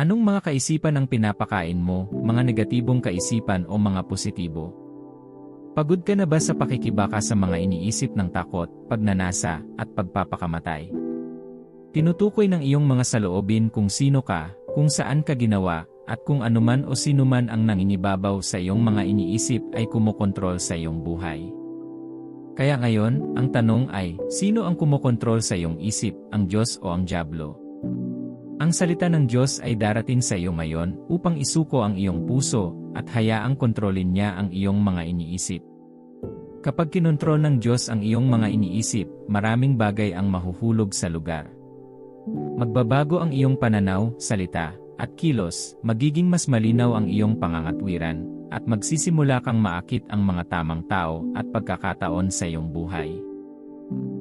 Anong mga kaisipan ang pinapakain mo, mga negatibong kaisipan o mga positibo? Pagod ka na ba sa pakikibaka sa mga iniisip ng takot, pagnanasa, at pagpapakamatay? Tinutukoy ng iyong mga saloobin kung sino ka, kung saan ka ginawa, at kung anuman o sinuman ang nanginibabaw sa iyong mga iniisip ay kumokontrol sa iyong buhay. Kaya ngayon, ang tanong ay, sino ang kumokontrol sa iyong isip, ang Diyos o ang Diablo? Ang salita ng Diyos ay darating sa iyo ngayon upang isuko ang iyong puso at hayaang kontrolin niya ang iyong mga iniisip. Kapag kinontrol ng Diyos ang iyong mga iniisip, maraming bagay ang mahuhulog sa lugar. Magbabago ang iyong pananaw, salita, at kilos, magiging mas malinaw ang iyong pangangatwiran, at magsisimula kang maakit ang mga tamang tao at pagkakataon sa iyong buhay.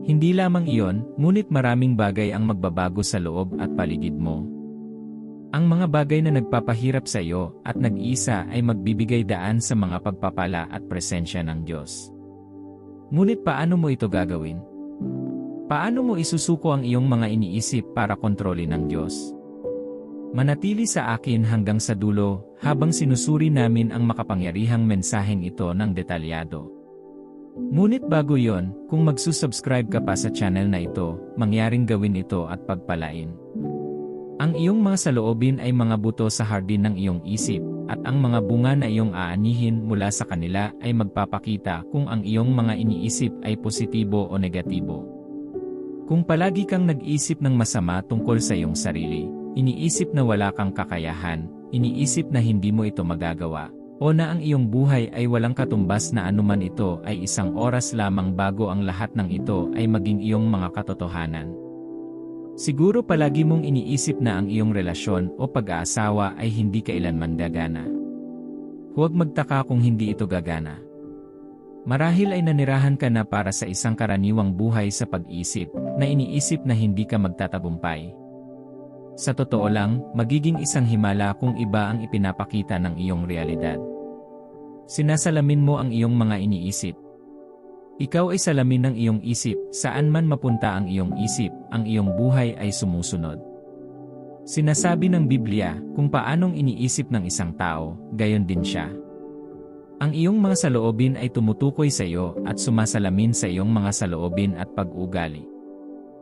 Hindi lamang iyon, ngunit maraming bagay ang magbabago sa loob at paligid mo. Ang mga bagay na nagpapahirap sa iyo at nag-isa ay magbibigay daan sa mga pagpapala at presensya ng Diyos. Ngunit paano mo ito gagawin? Paano mo isusuko ang iyong mga iniisip para kontrolin ng Diyos? Manatili sa akin hanggang sa dulo habang sinusuri namin ang makapangyarihang mensaheng ito ng detalyado. Ngunit bago yon, kung magsusubscribe ka pa sa channel na ito, mangyaring gawin ito at pagpalain. Ang iyong mga saloobin ay mga buto sa hardin ng iyong isip, at ang mga bunga na iyong aanihin mula sa kanila ay magpapakita kung ang iyong mga iniisip ay positibo o negatibo. Kung palagi kang nag-isip ng masama tungkol sa iyong sarili, iniisip na wala kang kakayahan, iniisip na hindi mo ito magagawa, o na ang iyong buhay ay walang katumbas na anuman ito ay isang oras lamang bago ang lahat ng ito ay maging iyong mga katotohanan. Siguro palagi mong iniisip na ang iyong relasyon o pag-aasawa ay hindi kailanman gagana. Huwag magtaka kung hindi ito gagana. Marahil ay nanirahan ka na para sa isang karaniwang buhay sa pag-isip na iniisip na hindi ka magtatagumpay. Sa totoo lang, magiging isang himala kung iba ang ipinapakita ng iyong realidad. Sinasalamin mo ang iyong mga iniisip. Ikaw ay salamin ng iyong isip, saan man mapunta ang iyong isip, ang iyong buhay ay sumusunod. Sinasabi ng Biblia, kung paanong iniisip ng isang tao, gayon din siya. Ang iyong mga saloobin ay tumutukoy sa iyo at sumasalamin sa iyong mga saloobin at pag-ugali.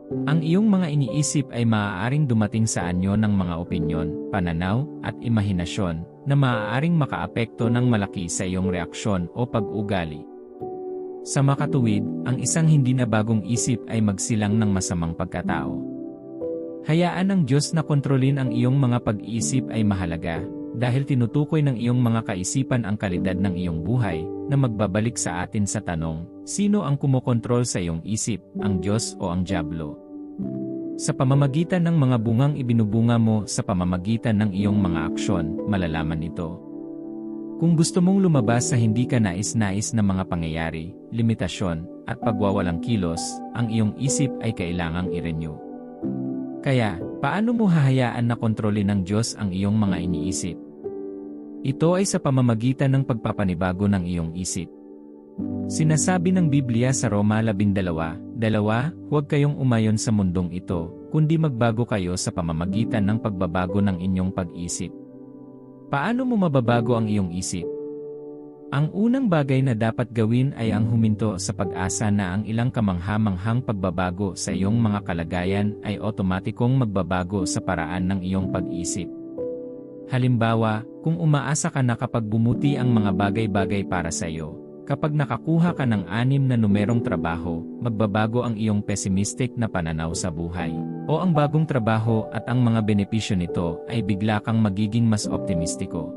Ang iyong mga iniisip ay maaaring dumating sa anyo ng mga opinyon, pananaw, at imahinasyon na maaaring makaapekto ng malaki sa iyong reaksyon o pag-ugali. Sa makatuwid, ang isang hindi na bagong isip ay magsilang ng masamang pagkatao. Hayaan ng Diyos na kontrolin ang iyong mga pag-iisip ay mahalaga, dahil tinutukoy ng iyong mga kaisipan ang kalidad ng iyong buhay, na magbabalik sa atin sa tanong, sino ang kumokontrol sa iyong isip, ang Diyos o ang Diablo? Sa pamamagitan ng mga bungang ibinubunga mo sa pamamagitan ng iyong mga aksyon, malalaman ito. Kung gusto mong lumabas sa hindi ka nais-nais na mga pangyayari, limitasyon, at pagwawalang kilos, ang iyong isip ay kailangang i-renew. Kaya, paano mo hahayaan na kontrolin ng Diyos ang iyong mga iniisip? Ito ay sa pamamagitan ng pagpapanibago ng iyong isip. Sinasabi ng Biblia sa Roma 12, Dalawa, huwag kayong umayon sa mundong ito, kundi magbago kayo sa pamamagitan ng pagbabago ng inyong pag-isip. Paano mo mababago ang iyong isip? Ang unang bagay na dapat gawin ay ang huminto sa pag-asa na ang ilang kamangha-manghang pagbabago sa iyong mga kalagayan ay otomatikong magbabago sa paraan ng iyong pag-isip. Halimbawa, kung umaasa ka na kapag bumuti ang mga bagay-bagay para sa iyo, kapag nakakuha ka ng anim na numerong trabaho, magbabago ang iyong pessimistic na pananaw sa buhay. O ang bagong trabaho at ang mga benepisyo nito ay bigla kang magiging mas optimistiko.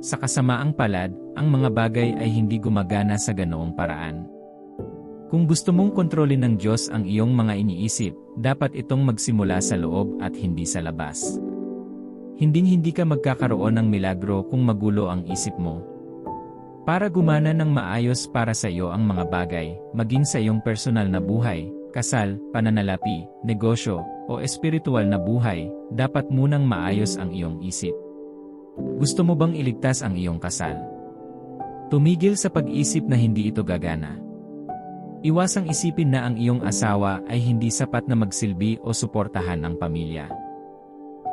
Sa kasamaang palad, ang mga bagay ay hindi gumagana sa ganoong paraan. Kung gusto mong kontrolin ng Diyos ang iyong mga iniisip, dapat itong magsimula sa loob at hindi sa labas. Hinding-hindi ka magkakaroon ng milagro kung magulo ang isip mo. Para gumana ng maayos para sa iyo ang mga bagay, maging sa iyong personal na buhay, kasal, pananalapi, negosyo, o espiritual na buhay, dapat munang maayos ang iyong isip. Gusto mo bang iligtas ang iyong kasal? Tumigil sa pag-isip na hindi ito gagana. Iwasang isipin na ang iyong asawa ay hindi sapat na magsilbi o suportahan ang pamilya.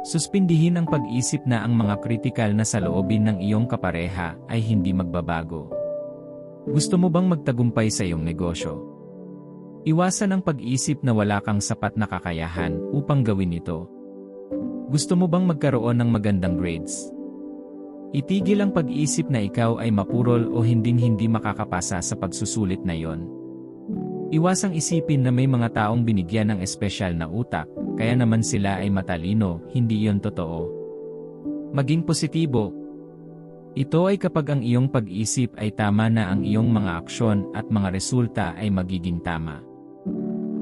Suspindihin ang pag-isip na ang mga kritikal na saloobin ng iyong kapareha ay hindi magbabago. Gusto mo bang magtagumpay sa iyong negosyo? Iwasan ang pag-isip na wala kang sapat na kakayahan upang gawin ito. Gusto mo bang magkaroon ng magandang grades? Itigil ang pag-isip na ikaw ay mapurol o hinding-hindi makakapasa sa pagsusulit na yon. Iwasang isipin na may mga taong binigyan ng espesyal na utak, kaya naman sila ay matalino, hindi iyon totoo. Maging positibo. Ito ay kapag ang iyong pag-isip ay tama na ang iyong mga aksyon at mga resulta ay magiging tama.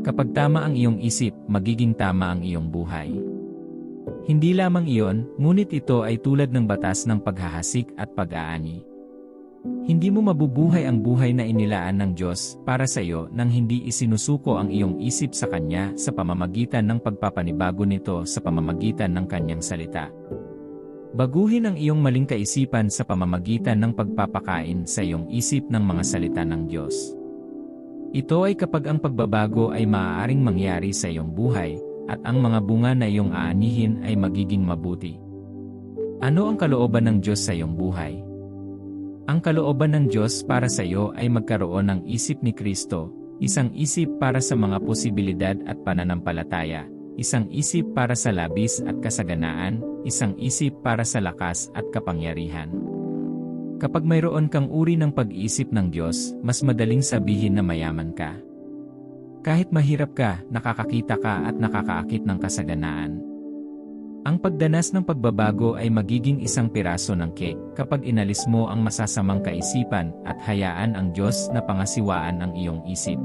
Kapag tama ang iyong isip, magiging tama ang iyong buhay. Hindi lamang iyon, ngunit ito ay tulad ng batas ng paghahasik at pag-aani. Hindi mo mabubuhay ang buhay na inilaan ng Diyos para sa iyo nang hindi isinusuko ang iyong isip sa Kanya sa pamamagitan ng pagpapanibago nito sa pamamagitan ng Kanyang salita. Baguhin ang iyong maling kaisipan sa pamamagitan ng pagpapakain sa iyong isip ng mga salita ng Diyos. Ito ay kapag ang pagbabago ay maaaring mangyari sa iyong buhay, at ang mga bunga na iyong aanihin ay magiging mabuti. Ano ang kalooban ng Diyos sa iyong buhay? Ang kalooban ng Diyos para sa iyo ay magkaroon ng isip ni Kristo, isang isip para sa mga posibilidad at pananampalataya, isang isip para sa labis at kasaganaan, isang isip para sa lakas at kapangyarihan. Kapag mayroon kang uri ng pag-iisip ng Diyos, mas madaling sabihin na mayaman ka. Kahit mahirap ka, nakakakita ka at nakakaakit ng kasaganaan. Ang pagdanas ng pagbabago ay magiging isang piraso ng cake kapag inalis mo ang masasamang kaisipan at hayaan ang Diyos na pangasiwaan ang iyong isip.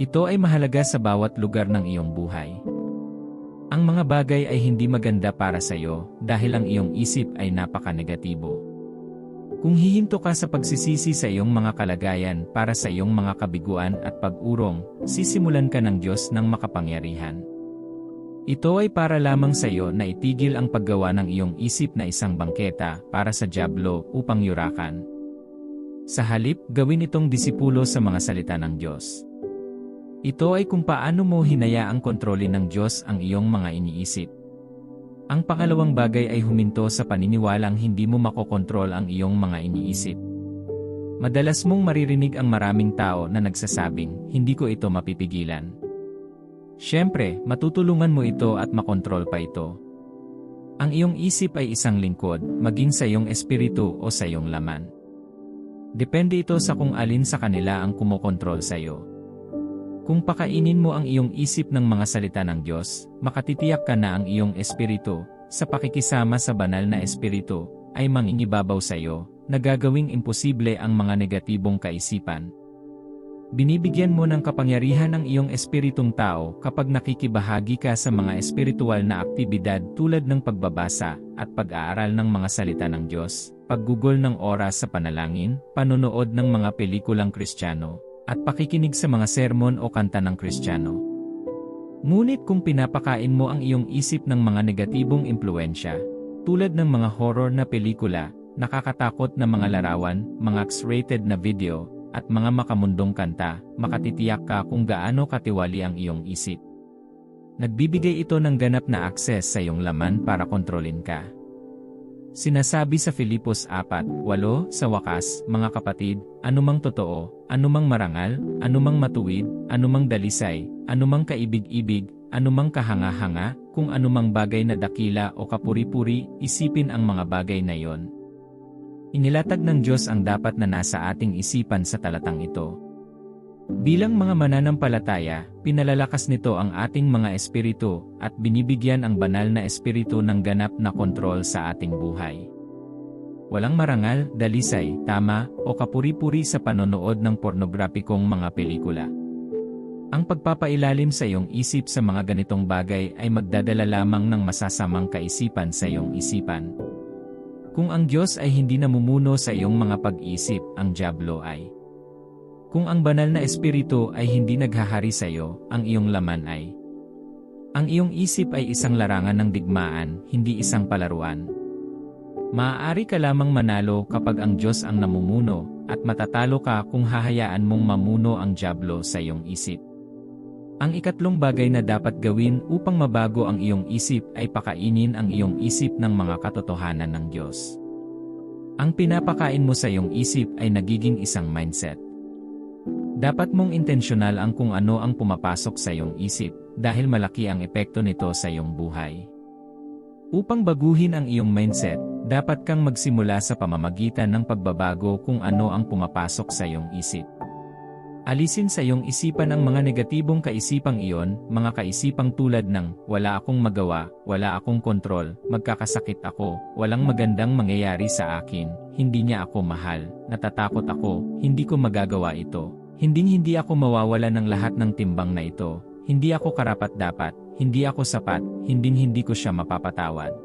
Ito ay mahalaga sa bawat lugar ng iyong buhay. Ang mga bagay ay hindi maganda para sa iyo dahil ang iyong isip ay napaka-negatibo. Kung hihinto ka sa pagsisisi sa iyong mga kalagayan para sa iyong mga kabiguan at pag-urong, sisimulan ka ng Diyos ng makapangyarihan. Ito ay para lamang sa iyo na itigil ang paggawa ng iyong isip na isang bangketa para sa Diablo upang yurakan. Sa halip, gawin itong disipulo sa mga salita ng Diyos. Ito ay kung paano mo hinayaang kontrolin ng Diyos ang iyong mga iniisip. Ang pangalawang bagay ay huminto sa paniniwalang hindi mo makokontrol ang iyong mga iniisip. Madalas mong maririnig ang maraming tao na nagsasabing, hindi ko ito mapipigilan. Siyempre, matutulungan mo ito at makontrol pa ito. Ang iyong isip ay isang lingkod, maging sa iyong espiritu o sa iyong laman. Depende ito sa kung alin sa kanila ang kumokontrol sa iyo. Kung pakainin mo ang iyong isip ng mga salita ng Diyos, makatitiyak ka na ang iyong espiritu, sa pakikisama sa banal na espiritu, ay mangingibabaw sa iyo, na gagawing imposible ang mga negatibong kaisipan, Binibigyan mo ng kapangyarihan ang iyong espiritong tao kapag nakikibahagi ka sa mga espiritual na aktibidad tulad ng pagbabasa at pag-aaral ng mga salita ng Diyos, paggugol ng oras sa panalangin, panonood ng mga pelikulang kristyano, at pakikinig sa mga sermon o kanta ng kristyano. Ngunit kung pinapakain mo ang iyong isip ng mga negatibong impluensya, tulad ng mga horror na pelikula, nakakatakot na mga larawan, mga X-rated na video, at mga makamundong kanta, makatitiyak ka kung gaano katiwali ang iyong isip. Nagbibigay ito ng ganap na akses sa iyong laman para kontrolin ka. Sinasabi sa Filipos 4:8 sa wakas, mga kapatid, anumang totoo, anumang marangal, anumang matuwid, anumang dalisay, anumang kaibig-ibig, anumang kahanga-hanga, kung anumang bagay na dakila o kapuri-puri, isipin ang mga bagay na iyon, Inilatag ng Diyos ang dapat na nasa ating isipan sa talatang ito. Bilang mga mananampalataya, pinalalakas nito ang ating mga espiritu at binibigyan ang banal na espiritu ng ganap na kontrol sa ating buhay. Walang marangal, dalisay, tama, o kapuri-puri sa panonood ng pornografikong mga pelikula. Ang pagpapailalim sa iyong isip sa mga ganitong bagay ay magdadala lamang ng masasamang kaisipan sa iyong isipan. Kung ang Diyos ay hindi namumuno sa iyong mga pag-isip, ang Diablo ay. Kung ang banal na espiritu ay hindi naghahari sa iyo, ang iyong laman ay. Ang iyong isip ay isang larangan ng digmaan, hindi isang palaruan. Maaari ka lamang manalo kapag ang Diyos ang namumuno, at matatalo ka kung hahayaan mong mamuno ang Diablo sa iyong isip. Ang ikatlong bagay na dapat gawin upang mabago ang iyong isip ay pakainin ang iyong isip ng mga katotohanan ng Diyos. Ang pinapakain mo sa iyong isip ay nagiging isang mindset. Dapat mong intensyonal ang kung ano ang pumapasok sa iyong isip dahil malaki ang epekto nito sa iyong buhay. Upang baguhin ang iyong mindset, dapat kang magsimula sa pamamagitan ng pagbabago kung ano ang pumapasok sa iyong isip. Alisin sa iyong isipan ang mga negatibong kaisipang iyon, mga kaisipang tulad ng, wala akong magawa, wala akong kontrol, magkakasakit ako, walang magandang mangyayari sa akin, hindi niya ako mahal, natatakot ako, hindi ko magagawa ito, hinding-hindi ako mawawala ng lahat ng timbang na ito, hindi ako karapat-dapat, hindi ako sapat, hinding-hindi ko siya mapapatawad.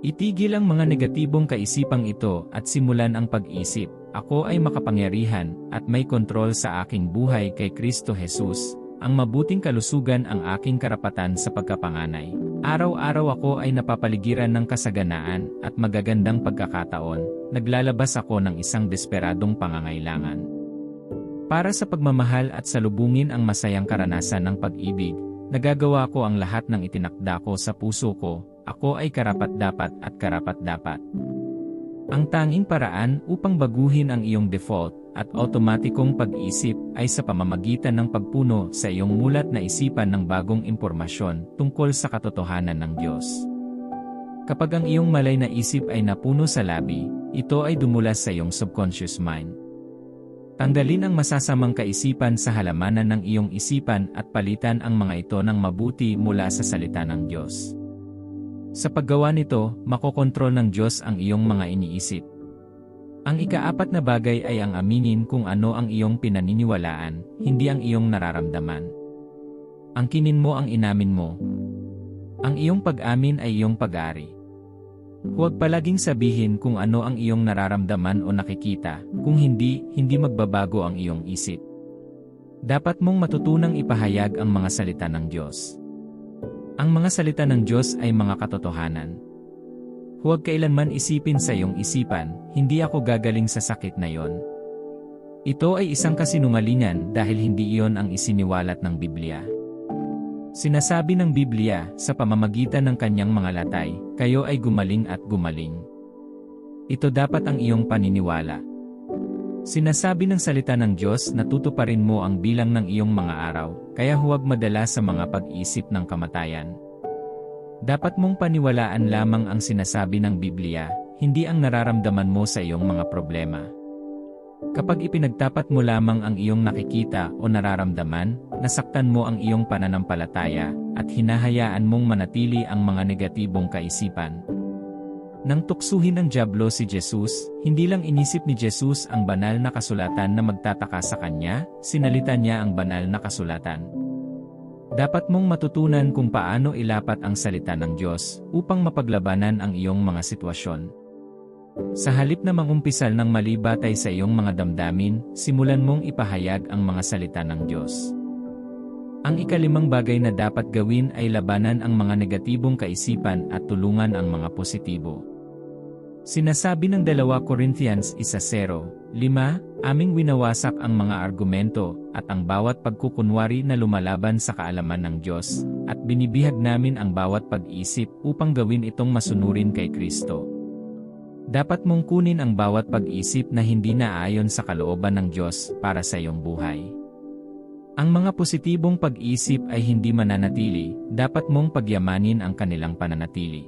Itigil ang mga negatibong kaisipang ito at simulan ang pag-isip, ako ay makapangyarihan at may kontrol sa aking buhay kay Kristo Jesus. Ang mabuting kalusugan ang aking karapatan sa pagkapanganay. Araw-araw ako ay napapaligiran ng kasaganaan at magagandang pagkakataon. Naglalabas ako ng isang desperadong pangangailangan. Para sa pagmamahal at salubungin ang masayang karanasan ng pag-ibig, nagagawa ko ang lahat ng itinakda ko sa puso ko, ako ay karapat-dapat at karapat-dapat. Ang tanging paraan upang baguhin ang iyong default at otomatikong pag-isip ay sa pamamagitan ng pagpuno sa iyong mulat na isipan ng bagong impormasyon tungkol sa katotohanan ng Diyos. Kapag ang iyong malay na isip ay napuno sa labi, ito ay dumulas sa iyong subconscious mind. Tanggalin ang masasamang kaisipan sa halamanan ng iyong isipan at palitan ang mga ito ng mabuti mula sa salita ng Diyos. Sa paggawa nito, makokontrol ng Diyos ang iyong mga iniisip. Ang ikaapat na bagay ay ang aminin kung ano ang iyong pinaniniwalaan, hindi ang iyong nararamdaman. Ang kinin mo ang inamin mo. Ang iyong pag-amin ay iyong pag-ari. Huwag palaging sabihin kung ano ang iyong nararamdaman o nakikita, kung hindi, hindi magbabago ang iyong isip. Dapat mong matutunang ipahayag ang mga salita ng Diyos. Ang mga salita ng Diyos ay mga katotohanan. Huwag kailanman isipin sa iyong isipan, hindi ako gagaling sa sakit na yon. Ito ay isang kasinungalingan dahil hindi iyon ang isiniwalat ng Biblia. Sinasabi ng Biblia, sa pamamagitan ng kanyang mga latay, kayo ay gumaling at gumaling. Ito dapat ang iyong paniniwala. Sinasabi ng salita ng Diyos na tutuparin mo ang bilang ng iyong mga araw, kaya huwag madala sa mga pag-isip ng kamatayan. Dapat mong paniwalaan lamang ang sinasabi ng Biblia, hindi ang nararamdaman mo sa iyong mga problema. Kapag ipinagtapat mo lamang ang iyong nakikita o nararamdaman, nasaktan mo ang iyong pananampalataya, at hinahayaan mong manatili ang mga negatibong kaisipan. Nang tuksuhin ng Diablo si Jesus, hindi lang inisip ni Jesus ang banal na kasulatan na magtataka sa kanya, sinalita niya ang banal na kasulatan. Dapat mong matutunan kung paano ilapat ang salita ng Diyos upang mapaglabanan ang iyong mga sitwasyon. Sa halip na mangumpisal ng mali batay sa iyong mga damdamin, simulan mong ipahayag ang mga salita ng Diyos. Ang ikalimang bagay na dapat gawin ay labanan ang mga negatibong kaisipan at tulungan ang mga positibo. Sinasabi ng 2 Corinthians 1.0, 5, aming winawasak ang mga argumento at ang bawat pagkukunwari na lumalaban sa kaalaman ng Diyos, at binibihag namin ang bawat pag-isip upang gawin itong masunurin kay Kristo. Dapat mong kunin ang bawat pag-isip na hindi naayon sa kalooban ng Diyos para sa iyong buhay. Ang mga positibong pag-isip ay hindi mananatili, dapat mong pagyamanin ang kanilang pananatili.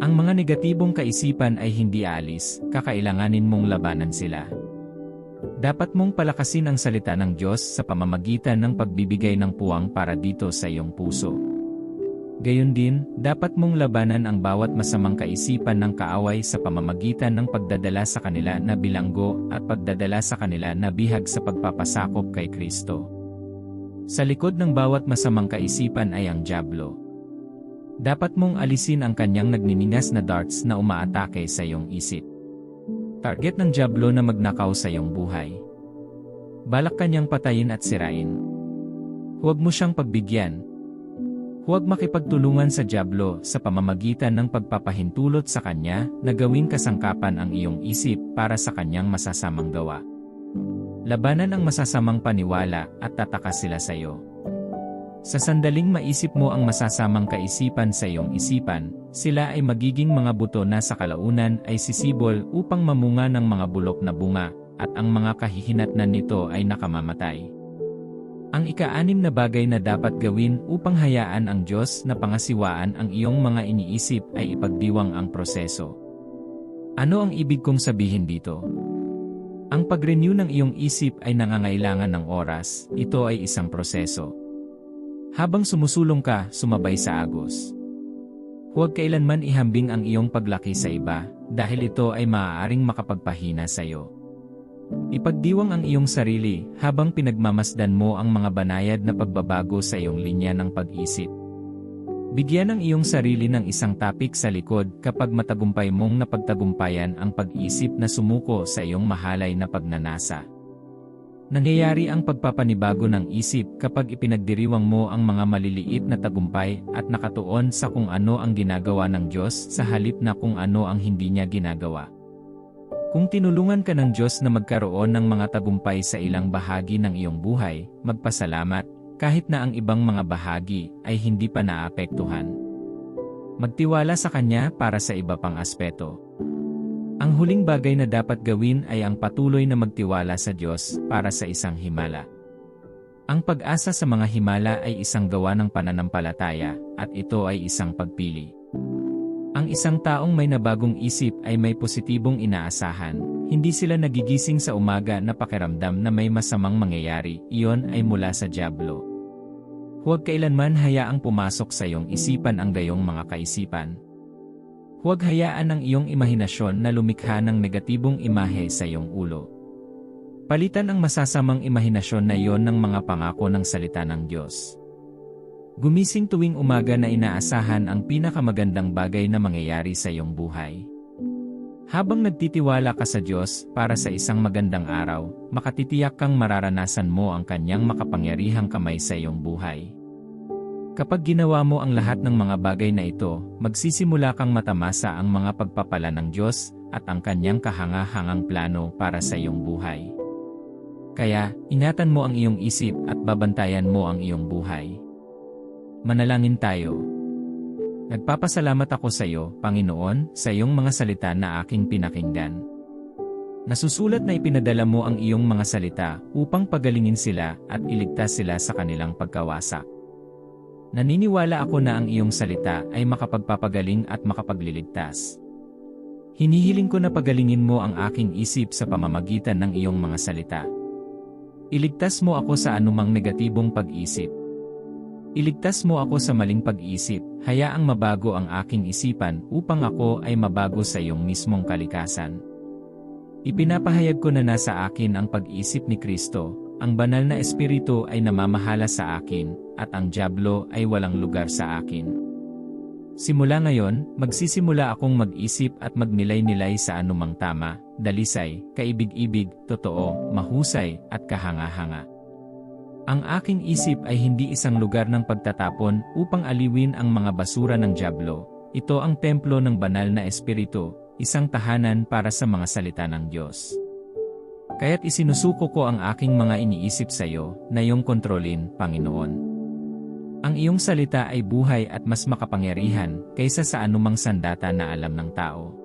Ang mga negatibong kaisipan ay hindi alis, kakailanganin mong labanan sila. Dapat mong palakasin ang salita ng Diyos sa pamamagitan ng pagbibigay ng puwang para dito sa iyong puso. Gayon din, dapat mong labanan ang bawat masamang kaisipan ng kaaway sa pamamagitan ng pagdadala sa kanila na bilanggo at pagdadala sa kanila na bihag sa pagpapasakop kay Kristo. Sa likod ng bawat masamang kaisipan ay ang Diablo. Dapat mong alisin ang kanyang nagniningas na darts na umaatake sa iyong isip. Target ng Diablo na magnakaw sa iyong buhay. Balak kanyang patayin at sirain. Huwag mo siyang pagbigyan. Huwag makipagtulungan sa Diablo sa pamamagitan ng pagpapahintulot sa kanya na gawing kasangkapan ang iyong isip para sa kanyang masasamang gawa. Labanan ang masasamang paniwala at tatakas sila sa iyo. Sa sandaling maisip mo ang masasamang kaisipan sa iyong isipan, sila ay magiging mga buto na sa kalaunan ay sisibol upang mamunga ng mga bulok na bunga, at ang mga kahihinatnan nito ay nakamamatay. Ang ika-anim na bagay na dapat gawin upang hayaan ang Diyos na pangasiwaan ang iyong mga iniisip ay ipagdiwang ang proseso. Ano ang ibig kong sabihin dito? Ang pag-renew ng iyong isip ay nangangailangan ng oras, ito ay isang proseso. Habang sumusulong ka, sumabay sa agos. Huwag kailanman ihambing ang iyong paglaki sa iba, dahil ito ay maaaring makapagpahina sa iyo. Ipagdiwang ang iyong sarili habang pinagmamasdan mo ang mga banayad na pagbabago sa iyong linya ng pag-isip. Bigyan ang iyong sarili ng isang topic sa likod kapag matagumpay mong napagtagumpayan ang pag-isip na sumuko sa iyong mahalay na pagnanasa. Nangyayari ang pagpapanibago ng isip kapag ipinagdiriwang mo ang mga maliliit na tagumpay at nakatuon sa kung ano ang ginagawa ng Diyos sa halip na kung ano ang hindi niya ginagawa. Kung tinulungan ka ng Diyos na magkaroon ng mga tagumpay sa ilang bahagi ng iyong buhay, magpasalamat, kahit na ang ibang mga bahagi ay hindi pa naapektuhan. Magtiwala sa Kanya para sa iba pang aspeto. Ang huling bagay na dapat gawin ay ang patuloy na magtiwala sa Diyos para sa isang himala. Ang pag-asa sa mga himala ay isang gawa ng pananampalataya, at ito ay isang pagpili. Ang isang taong may nabagong isip ay may positibong inaasahan, hindi sila nagigising sa umaga na pakiramdam na may masamang mangyayari, iyon ay mula sa Diablo. Huwag kailanman hayaang pumasok sa iyong isipan ang gayong mga kaisipan, Huwag hayaan ang iyong imahinasyon na lumikha ng negatibong imahe sa iyong ulo. Palitan ang masasamang imahinasyon na iyon ng mga pangako ng salita ng Diyos. Gumising tuwing umaga na inaasahan ang pinakamagandang bagay na mangyayari sa iyong buhay. Habang nagtitiwala ka sa Diyos para sa isang magandang araw, makatitiyak kang mararanasan mo ang kanyang makapangyarihang kamay sa iyong buhay. Kapag ginawa mo ang lahat ng mga bagay na ito, magsisimula kang matamasa ang mga pagpapala ng Diyos at ang kanyang kahanga-hangang plano para sa iyong buhay. Kaya, ingatan mo ang iyong isip at babantayan mo ang iyong buhay. Manalangin tayo. Nagpapasalamat ako sa iyo, Panginoon, sa iyong mga salita na aking pinakinggan. Nasusulat na ipinadala mo ang iyong mga salita upang pagalingin sila at iligtas sila sa kanilang pagkawasak. Naniniwala ako na ang iyong salita ay makapagpapagaling at makapagliligtas. Hinihiling ko na pagalingin mo ang aking isip sa pamamagitan ng iyong mga salita. Iligtas mo ako sa anumang negatibong pag-isip. Iligtas mo ako sa maling pag-isip, hayaang mabago ang aking isipan upang ako ay mabago sa iyong mismong kalikasan. Ipinapahayag ko na nasa akin ang pag-isip ni Kristo, ang banal na espiritu ay namamahala sa akin, at ang Diablo ay walang lugar sa akin. Simula ngayon, magsisimula akong mag-isip at magnilay-nilay sa anumang tama, dalisay, kaibig-ibig, totoo, mahusay, at kahanga-hanga. Ang aking isip ay hindi isang lugar ng pagtatapon upang aliwin ang mga basura ng Diablo. Ito ang templo ng banal na espiritu, isang tahanan para sa mga salita ng Diyos. Kaya't isinusuko ko ang aking mga iniisip sa iyo, na iyong kontrolin, Panginoon. Ang iyong salita ay buhay at mas makapangyarihan kaysa sa anumang sandata na alam ng tao.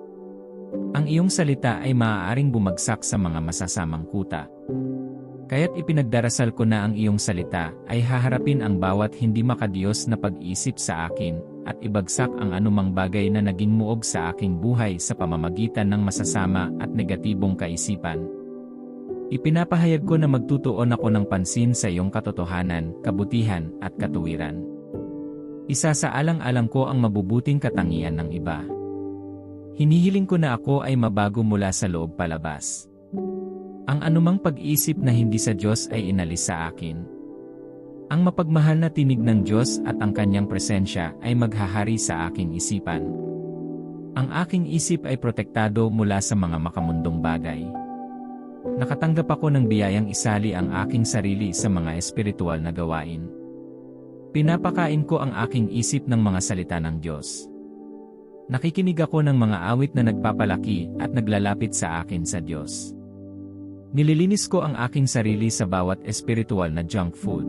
Ang iyong salita ay maaaring bumagsak sa mga masasamang kuta. Kaya't ipinagdarasal ko na ang iyong salita ay haharapin ang bawat hindi makadiyos na pag-isip sa akin at ibagsak ang anumang bagay na naging muog sa aking buhay sa pamamagitan ng masasama at negatibong kaisipan. Ipinapahayag ko na magtutuon ako ng pansin sa iyong katotohanan, kabutihan, at katuwiran. Isa sa alang-alang ko ang mabubuting katangian ng iba. Hinihiling ko na ako ay mabago mula sa loob palabas. Ang anumang pag-isip na hindi sa Diyos ay inalis sa akin. Ang mapagmahal na tinig ng Diyos at ang kanyang presensya ay maghahari sa aking isipan. Ang aking isip ay protektado mula sa mga makamundong bagay. Nakatanggap ako ng biyayang isali ang aking sarili sa mga espiritual na gawain. Pinapakain ko ang aking isip ng mga salita ng Diyos. Nakikinig ako ng mga awit na nagpapalaki at naglalapit sa akin sa Diyos. Nililinis ko ang aking sarili sa bawat espiritual na junk food.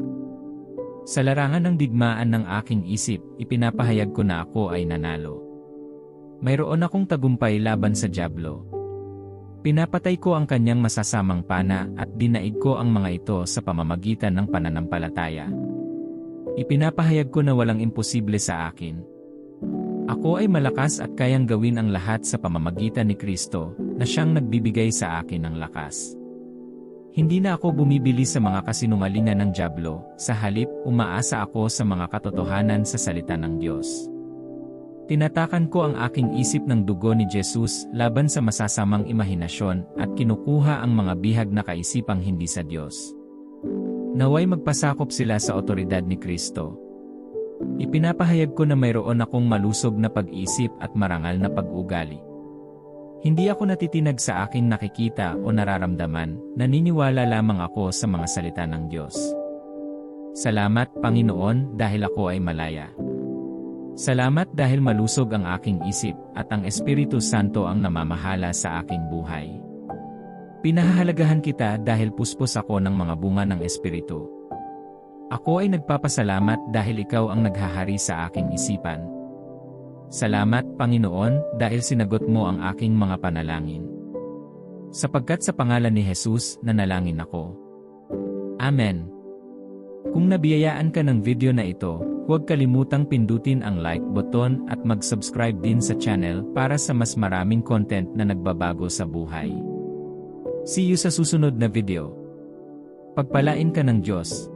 Sa larangan ng digmaan ng aking isip, ipinapahayag ko na ako ay nanalo. Mayroon akong tagumpay laban sa Diablo. Pinapatay ko ang kanyang masasamang pana at dinaig ko ang mga ito sa pamamagitan ng pananampalataya. Ipinapahayag ko na walang imposible sa akin. Ako ay malakas at kayang gawin ang lahat sa pamamagitan ni Kristo na siyang nagbibigay sa akin ng lakas. Hindi na ako bumibili sa mga kasinungalingan ng Diablo, sa halip umaasa ako sa mga katotohanan sa salita ng Diyos. Tinatakan ko ang aking isip ng dugo ni Jesus laban sa masasamang imahinasyon at kinukuha ang mga bihag na kaisipang hindi sa Diyos. Naway magpasakop sila sa otoridad ni Kristo. Ipinapahayag ko na mayroon akong malusog na pag-isip at marangal na pag-ugali. Hindi ako natitinag sa aking nakikita o nararamdaman, naniniwala lamang ako sa mga salita ng Diyos. Salamat, Panginoon, dahil ako ay malaya. Salamat dahil malusog ang aking isip at ang Espiritu Santo ang namamahala sa aking buhay. Pinahahalagahan kita dahil puspos ako ng mga bunga ng Espiritu. Ako ay nagpapasalamat dahil ikaw ang naghahari sa aking isipan. Salamat, Panginoon, dahil sinagot mo ang aking mga panalangin. Sapagkat sa pangalan ni Jesus, nanalangin ako. Amen. Kung nabiyayaan ka ng video na ito, huwag kalimutang pindutin ang like button at mag-subscribe din sa channel para sa mas maraming content na nagbabago sa buhay. See you sa susunod na video. Pagpalain ka ng Diyos.